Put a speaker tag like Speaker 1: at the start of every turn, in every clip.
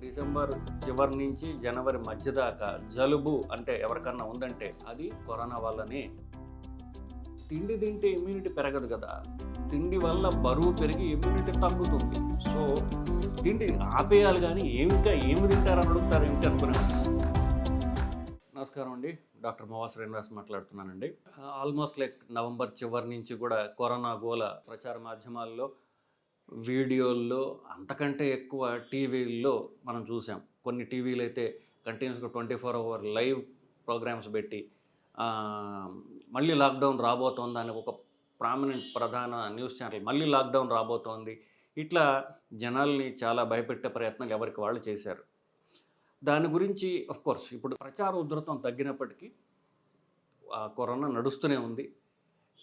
Speaker 1: December చివరి నుంచి జనవరి మధ్య దాకా జలుబు అంటే ఎవరికన్నా ఉందంటే అది కరోనా వల్లనే. తిండి తింటే ఇమ్యూనిటీ పెరగదు కదా. తిండి వల్ల బరువు పెరిగి ఇమ్యూనిటీ తగ్గుతుంది. సో తిండి ఆపేయాలి కానీ ఏమిటా ఏమి తింటారని అడుగుతారు ఏమిటి అనుకున్నాను. నమస్కారం అండి. డాక్టర్ మోవా శ్రీనివాస్ మాట్లాడుతున్నానండి. ఆల్మోస్ట్ లైక్ నవంబర్ చివరి నుంచి కూడా కరోనా గోల ప్రచార మాధ్యమాల్లో వీడియోల్లో అంతకంటే ఎక్కువ టీవీల్లో మనం చూసాం. కొన్ని టీవీలు అయితే కంటిన్యూస్గా twenty four hour live programs పెట్టి మళ్ళీ లాక్డౌన్ రాబోతోంది అని ఒక ప్రామినెంట్ ప్రధాన న్యూస్ ఛానల్ మళ్ళీ లాక్డౌన్ రాబోతోంది. ఇట్లా జనాల్ని చాలా భయపెట్టే ప్రయత్నాలు ఎవరికి వాళ్ళు చేశారు. దాని గురించి కోర్స్ ఇప్పుడు ప్రచార ఉధృతం తగ్గినప్పటికీ ఆ కరోనా నడుస్తూనే ఉంది.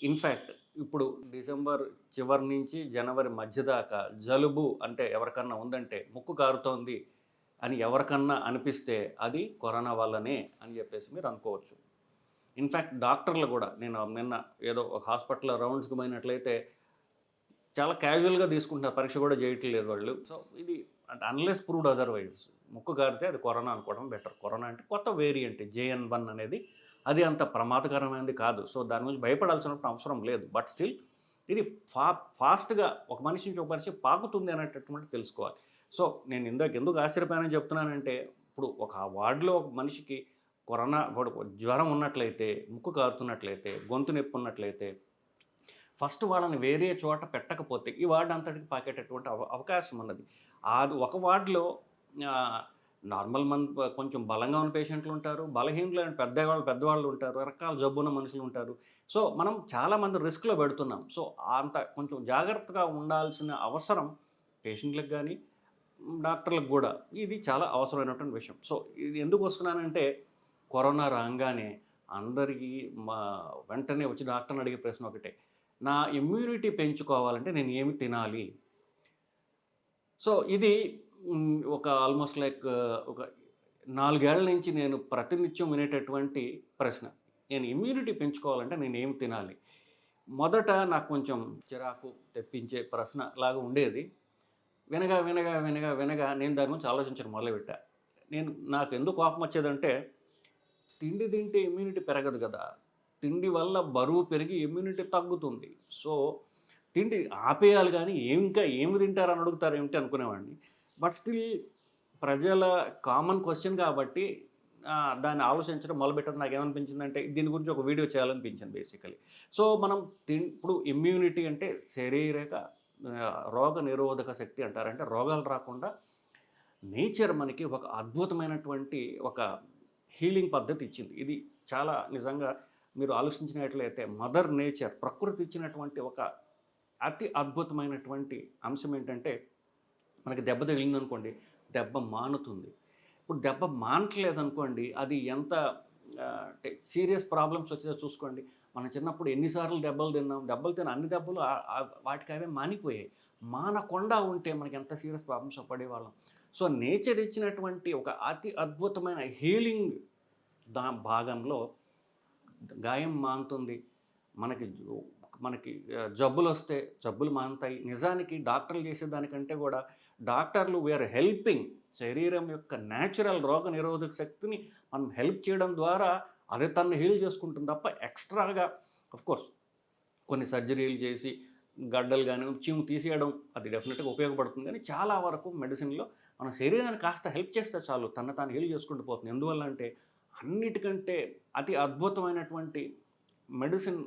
Speaker 1: ఇన్ఫ్యాక్ట్ ఇప్పుడు డిసెంబర్ చివరి నుంచి జనవరి మధ్య దాకా జలుబు అంటే ఎవరికన్నా ఉందంటే ముక్కు కారుతోంది అని ఎవరికన్నా అనిపిస్తే అది కరోనా వల్లనే అని చెప్పేసి మీరు అనుకోవచ్చు. ఇన్ఫ్యాక్ట్ డాక్టర్లు కూడా నేను నిన్న ఏదో ఒక హాస్పిటల్ రౌండ్స్కి పోయినట్లయితే చాలా క్యాజువల్గా తీసుకుంటున్నారు. పరీక్ష కూడా చేయట్లేదు వాళ్ళు. సో ఇది అంటే అన్లెస్ ప్రూవ్డ్ అదర్వైజ్ ముక్కు కారితే అది కరోనా అనుకోవడం బెటర్. కరోనా అంటే కొత్త వేరియంట్ జేఎన్ వన్ అనేది అది అంత ప్రమాదకరమైనది కాదు. సో దాని గురించి భయపడాల్సిన అవసరం లేదు. బట్ స్టిల్ ఇది ఫా ఫాస్ట్గా ఒక మనిషి నుంచి ఒక మనిషి పాకుతుంది అనేటటువంటి తెలుసుకోవాలి. సో నేను ఇందాక ఎందుకు ఆశ్చర్యపోయానని చెప్తున్నానంటే ఇప్పుడు ఒక వార్డులో ఒక మనిషికి కరోనా వాడు జ్వరం ఉన్నట్లయితే ముక్కు కారుతున్నట్లయితే గొంతు నొప్పి ఉన్నట్లయితే ఫస్ట్ వాళ్ళని వేరే చోట పెట్టకపోతే ఈ వార్డు అంతటికి పాకేటటువంటి అవ అవకాశం ఉన్నది. అది ఒక వార్డులో నార్మల్ మంత్ కొంచెం బలంగా ఉన్న పేషెంట్లు ఉంటారు బలహీనులైన పెద్దవాళ్ళు పెద్దవాళ్ళు ఉంటారు రకాల జబ్బున్న మనుషులు ఉంటారు. సో మనం చాలామంది రిస్క్లో పెడుతున్నాం. సో అంత కొంచెం జాగ్రత్తగా ఉండాల్సిన అవసరం పేషెంట్లకు కానీ డాక్టర్లకు కూడా. ఇది చాలా అవసరమైనటువంటి విషయం. సో ఇది ఎందుకు వస్తున్నానంటే కరోనా రాగానే అందరికీ మా వెంటనే వచ్చి డాక్టర్ని అడిగే ప్రశ్న ఒకటే. నా ఇమ్యూనిటీ పెంచుకోవాలంటే నేను ఏమి తినాలి? సో ఇది ఒక ఆల్మోస్ట్ లైక్ uh, ఒక నాలుగేళ్ళ నుంచి నేను ప్రతినిత్యం వినేటటువంటి ప్రశ్న. నేను ఇమ్యూనిటీ పెంచుకోవాలంటే నేను ఏమి తినాలి? మొదట నాకు కొంచెం చిరాకు తెప్పించే ప్రశ్న లాగా ఉండేది. వినగా వినగా వినగా వినగా నేను దాని గురించి ఆలోచించడం మొదలుపెట్టా. నేను నాకు ఎందుకు కోపం వచ్చేదంటే తిండి తింటే ఇమ్యూనిటీ పెరగదు కదా. తిండి వల్ల బరువు పెరిగి ఇమ్యూనిటీ తగ్గుతుంది. సో తిండి ఆపేయాలి కానీ ఏం ఇంకా ఏమి తింటారని అడుగుతారు? ఏమిటి అనుకునేవాడిని. బట్ స్టిల్ ప్రజల కామన్ క్వశ్చన్ కాబట్టి దాన్ని ఆలోచించడం మొదలుపెట్టడం నాకు ఏమనిపించిందంటే దీని గురించి ఒక వీడియో చేయాలనిపించింది బేసికలీ. సో మనం తిన్ ఇప్పుడు ఇమ్యూనిటీ అంటే శరీరక రోగ నిరోధక శక్తి అంటారంటే రోగాలు రాకుండా నేచర్ మనకి ఒక అద్భుతమైనటువంటి ఒక హీలింగ్ పద్ధతి ఇచ్చింది. ఇది చాలా నిజంగా మీరు ఆలోచించినట్లయితే మదర్ నేచర్ ప్రకృతి ఇచ్చినటువంటి ఒక అతి అద్భుతమైనటువంటి అంశం ఏంటంటే మనకి దెబ్బ తగిలింది అనుకోండి దెబ్బ మానుతుంది. ఇప్పుడు దెబ్బ మానట్లేదు అనుకోండి అది ఎంత సీరియస్ ప్రాబ్లమ్స్ వచ్చేదో చూసుకోండి. మనం చిన్నప్పుడు ఎన్నిసార్లు దెబ్బలు తిన్నాం దెబ్బలు తిన్న అన్ని దెబ్బలు వాటికి అవే మానిపోయాయి. మానకుండా ఉంటే మనకి ఎంత సీరియస్ ప్రాబ్లమ్స్ పడేవాళ్ళం. సో నేచర్ ఇచ్చినటువంటి ఒక అతి అద్భుతమైన హీలింగ్ దా భాగంలో గాయం మానుతుంది. మనకి మనకి జబ్బులు వస్తే జబ్బులు మానుతాయి. నిజానికి డాక్టర్లు చేసేదానికంటే కూడా డాక్టర్లు వీఆర్ హెల్పింగ్ శరీరం యొక్క న్యాచురల్ రోగ నిరోధక శక్తిని మనం హెల్ప్ చేయడం ద్వారా అది తను హీల్ చేసుకుంటుంది తప్ప ఎక్స్ట్రాగా కోర్స్ కొన్ని సర్జరీలు చేసి గడ్డలు కానీ చీము తీసేయడం అది డెఫినెట్గా ఉపయోగపడుతుంది. కానీ చాలా వరకు మెడిసిన్లో మన శరీరాన్ని కాస్త హెల్ప్ చేస్తే చాలు తన తాను హీల్ చేసుకుంటూ పోతుంది. ఎందువల్ల అంటే అన్నిటికంటే అతి అద్భుతమైనటువంటి మెడిసిన్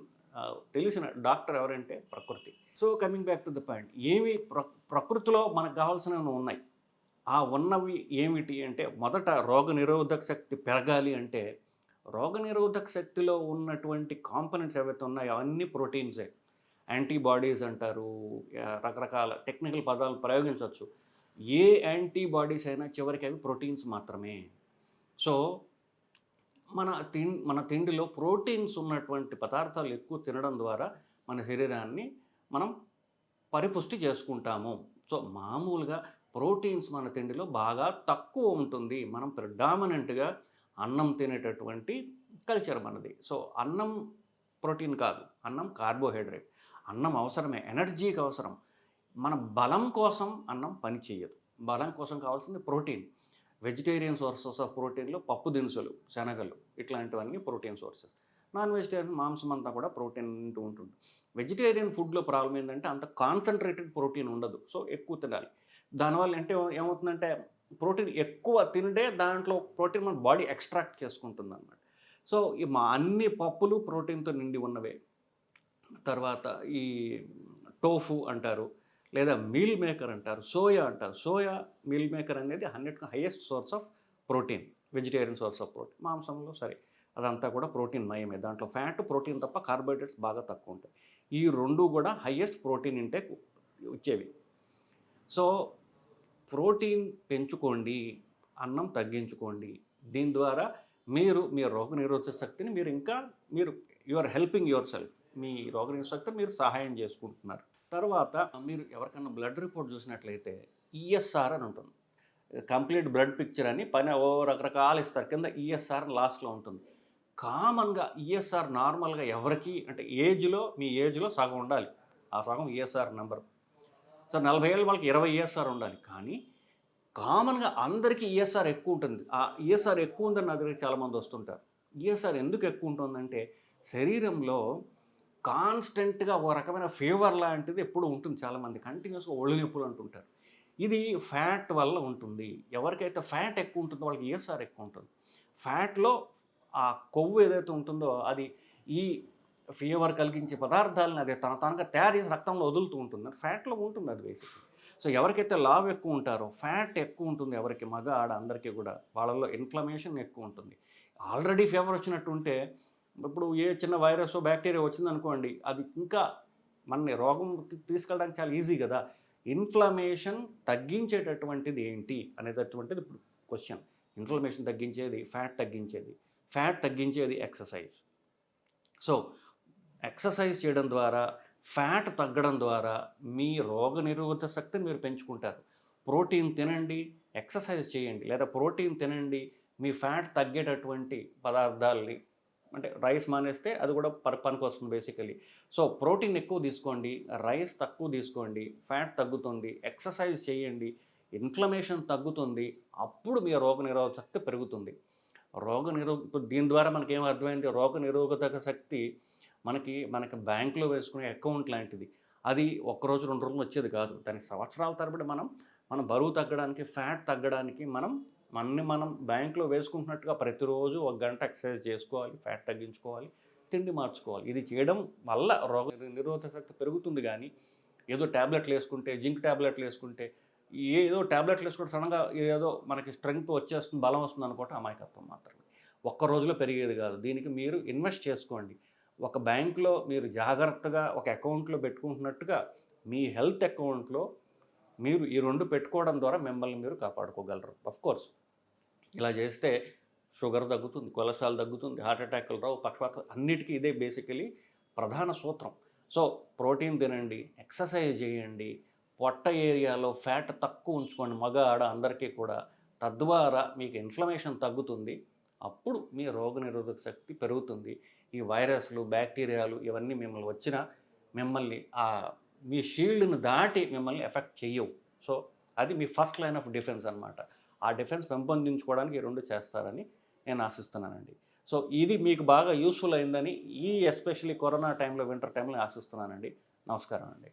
Speaker 1: తెలిసిన డాక్టర్ ఎవరంటే ప్రకృతి. So coming back to the point ఏమి ప్ర ప్రకృతిలో మనకు కావాల్సినవి ఉన్నాయి. ఆ ఉన్నవి ఏమిటి అంటే మొదట రోగ నిరోధక శక్తి పెరగాలి అంటే రోగ నిరోధక శక్తిలో ఉన్నటువంటి కాంపనెంట్స్ ఏవైతే ఉన్నాయో అవన్నీ ప్రోటీన్సే యాంటీబాడీస్ అంటారు రకరకాల టెక్నికల్ పదాలు ప్రయోగించవచ్చు. ఏ యాంటీబాడీస్ అయినా చివరికి అవి ప్రోటీన్స్ మాత్రమే. సో మన తిం మన తిండిలో ప్రోటీన్స్ ఉన్నటువంటి పదార్థాలు ఎక్కువ తినడం ద్వారా మన శరీరాన్ని మనం పరిపుష్టి చేసుకుంటాము. సో మామూలుగా ప్రోటీన్స్ మన తిండిలో బాగా తక్కువ ఉంటుంది. మనం ప్రిడామినెంట్గా అన్నం తినేటటువంటి కల్చర్ మనది. సో అన్నం ప్రోటీన్ కాదు. అన్నం కార్బోహైడ్రేట్. అన్నం అవసరమే. ఎనర్జీకి అవసరం. మన బలం కోసం అన్నం పనిచేయదు. బలం కోసం కావాల్సింది ప్రోటీన్. వెజిటేరియన్ సోర్సెస్ ఆఫ్ ప్రోటీన్లో పప్పు దినుసులు శనగలు ఇట్లాంటివన్నీ ప్రోటీన్ సోర్సెస్ నాన్ వెజిటేరియన్ మాంసం అంతా కూడా ప్రోటీన్ ఉంటూ ఉంటుంది. వెజిటేరియన్ ఫుడ్లో ప్రాబ్లం ఏంటంటే అంత కాన్సన్ట్రేటెడ్ ప్రోటీన్ ఉండదు. సో ఎక్కువ తినాలి. దానివల్ల అంటే ఏమవుతుందంటే ప్రోటీన్ ఎక్కువ తింటే దాంట్లో ప్రోటీన్ మన బాడీ ఎక్స్ట్రాక్ట్ చేసుకుంటుంది అనమాట సో ఈ మా అన్ని పప్పులు ప్రోటీన్తో నిండి ఉన్నవే. తర్వాత ఈ టోఫు అంటారు. లేదా మీల్ మేకర్ అంటారు సోయా అంటారు. సోయా మీల్ మేకర్ అనేది hundred highest source of protein vegetarian source of protein. మాంసంలో సరే అదంతా కూడా ప్రోటీన్ మయమే. దాంట్లో ఫ్యాట్ ప్రోటీన్ తప్ప కార్బోహైడ్రేట్స్ బాగా తక్కువ ఉంటాయి. ఈ రెండు కూడా హైయెస్ట్ ప్రోటీన్ ఇంటేక్ వచ్చేవి సో ప్రోటీన్ పెంచుకోండి అన్నం తగ్గించుకోండి. దీని ద్వారా మీరు మీ రోగనిరోధక శక్తిని మీరు ఇంకా మీరు you are helping yourself మీ రోగనిరోధక శక్తిని మీరు సహాయం చేసుకుంటున్నారు. తర్వాత మీరు ఎవరికన్నా బ్లడ్ రిపోర్ట్ చూసినట్లయితే ఈఎస్ఆర్ అని ఉంటుంది. కంప్లీట్ బ్లడ్ పిక్చర్ అని పైన ఓ రకరకాలు ఇస్తారు. కింద ఈఎస్ఆర్ లాస్ట్లో ఉంటుంది. కామన్గా ఈఎస్ఆర్ నార్మల్గా ఎవరికి అంటే ఏజ్లో మీ ఏజ్లో సగం ఉండాలి. ఆ సగం ఈఎస్ఆర్ నెంబర్ సో నలభై ఏళ్ళ వాళ్ళకి ఇరవై ఈఎస్ఆర్ ఉండాలి. కానీ కామన్గా అందరికీ ఈఎస్ఆర్ ఎక్కువ ఉంటుంది. ఆ ఈఎస్ఆర్ ఎక్కువ ఉందని నా దగ్గర చాలామంది వస్తుంటారు. ఈఎస్ఆర్ ఎందుకు ఎక్కువ ఉంటుందంటే శరీరంలో కాన్స్టెంట్గా ఒక రకమైన ఫీవర్ లాంటిది ఎప్పుడు ఉంటుంది చాలామంది. కంటిన్యూస్గా ఒళ్ళు నొప్పులు అంటుంటారు. ఇది ఫ్యాట్ వల్ల ఉంటుంది. ఎవరికైతే ఫ్యాట్ ఎక్కువ ఉంటుందో వాళ్ళకి ఈఎస్ఆర్ ఎక్కువ ఉంటుంది? ఫ్యాట్లో ఆ కొవ్వు ఏదైతే ఉంటుందో అది ఈ ఫీవర్ కలిగించే పదార్థాలను అది తన తనగా తయారు చేసి రక్తంలో వదులుతూ ఉంటుంది. ఫ్యాట్లో ఉంటుంది అది బేసిక్లీ సో ఎవరికైతే లావ్ ఎక్కువ ఉంటారో ఫ్యాట్ ఎక్కువ ఉంటుంది ఎవరికి? మగ ఆడ అందరికీ కూడా. వాళ్ళల్లో ఇన్ఫ్లమేషన్ ఎక్కువ ఉంటుంది. ఆల్రెడీ ఫీవర్ వచ్చినట్టు ఉంటే ఇప్పుడు ఏ చిన్న వైరస్ బ్యాక్టీరియా వచ్చిందనుకోండి అది ఇంకా మన రోగం తీసుకెళ్ళడానికి చాలా ఈజీ కదా. ఇన్ఫ్లమేషన్ తగ్గించేటటువంటిది ఏంటి అనేటటువంటిది ఇప్పుడు క్వశ్చన్. ఇన్ఫ్లమేషన్ తగ్గించేది ఫ్యాట్ తగ్గించేది. ఫ్యాట్ తగ్గించేది ఎక్సర్సైజ్. సో ఎక్సర్సైజ్ చేయడం ద్వారా ఫ్యాట్ తగ్గడం ద్వారా మీ రోగ నిరోధక శక్తిని మీరు పెంచుకుంటారు. ప్రోటీన్ తినండి ఎక్సర్సైజ్ చేయండి. లేదా ప్రోటీన్ తినండి మీ ఫ్యాట్ తగ్గేటటువంటి పదార్థాలని అంటే రైస్ మానేస్తే అది కూడా పర్ పనికి వస్తుంది బేసికలీ. సో ప్రోటీన్ ఎక్కువ తీసుకోండి రైస్ తక్కువ తీసుకోండి ఫ్యాట్ తగ్గుతుంది ఎక్సర్సైజ్ చేయండి ఇన్ఫ్లమేషన్ తగ్గుతుంది అప్పుడు మీ రోగ నిరోధక శక్తి పెరుగుతుంది. రోగ నిరో ఇప్పుడు దీని ద్వారా మనకి ఏం అర్థమైంది? రోగ నిరోధక శక్తి మనకి మనకి బ్యాంకులో వేసుకునే అకౌంట్ లాంటిది. అది ఒక్కరోజు రెండు రోజులు వచ్చేది కాదు. దానికి సంవత్సరాల తరబడి మనం మన బరువు తగ్గడానికి ఫ్యాట్ తగ్గడానికి మనం మనని మనం బ్యాంకులో వేసుకుంటున్నట్టుగా ప్రతిరోజు ఒక గంట ఎక్సర్సైజ్ చేసుకోవాలి ఫ్యాట్ తగ్గించుకోవాలి తిండి మార్చుకోవాలి. ఇది చేయడం వల్ల రోగ నిరోధక శక్తి పెరుగుతుంది కానీ ఏదో ట్యాబ్లెట్లు వేసుకుంటే జింక్ ట్యాబ్లెట్లు వేసుకుంటే ఏదో ట్యాబ్లెట్లు వేసుకుంటే సడన్గా ఏదో మనకి స్ట్రెంగ్త్ వచ్చేస్తుంది బలం వస్తుంది అనుకోవటం అమాయకత్వం మాత్రమే. ఒక్క రోజులో పెరిగేది కాదు. దీనికి మీరు ఇన్వెస్ట్ చేసుకోండి. ఒక బ్యాంక్లో మీరు జాగ్రత్తగా ఒక అకౌంట్లో పెట్టుకుంటున్నట్టుగా మీ హెల్త్ అకౌంట్లో మీరు ఈ రెండు పెట్టుకోవడం ద్వారా మిమ్మల్ని మీరు కాపాడుకోగలరు. కోర్స్ ఇలా చేస్తే షుగర్ తగ్గుతుంది కొలెస్ట్రాల్ తగ్గుతుంది హార్ట్ అటాక్లు రావు పక్షపాత అన్నిటికీ ఇదే బేసికలీ ప్రధాన సూత్రం. సో ప్రోటీన్ తినండి ఎక్సర్సైజ్ చేయండి పొట్ట ఏరియాలో ఫ్యాట్ తక్కువ ఉంచుకోండి మగ ఆడ అందరికీ కూడా. తద్వారా మీకు ఇన్ఫ్లమేషన్ తగ్గుతుంది అప్పుడు మీ రోగనిరోధక శక్తి పెరుగుతుంది. ఈ వైరస్లు బ్యాక్టీరియాలు ఇవన్నీ మిమ్మల్ని వచ్చినా మిమ్మల్ని ఆ మీ షీల్డ్ని దాటి మిమ్మల్ని ఎఫెక్ట్ చెయ్యవు. సో అది మీ ఫస్ట్ లైన్ ఆఫ్ డిఫెన్స్ అనమాట ఆ డిఫెన్స్ పెంపొందించుకోవడానికి ఈ రెండు చేస్తారని నేను ఆశిస్తున్నానండి. సో ఇది మీకు బాగా యూస్ఫుల్ అయిందని ఈ ఎస్పెషల్లీ కరోనా టైంలో వింటర్ టైంలో ఆశిస్తున్నానండి. నమస్కారం అండి.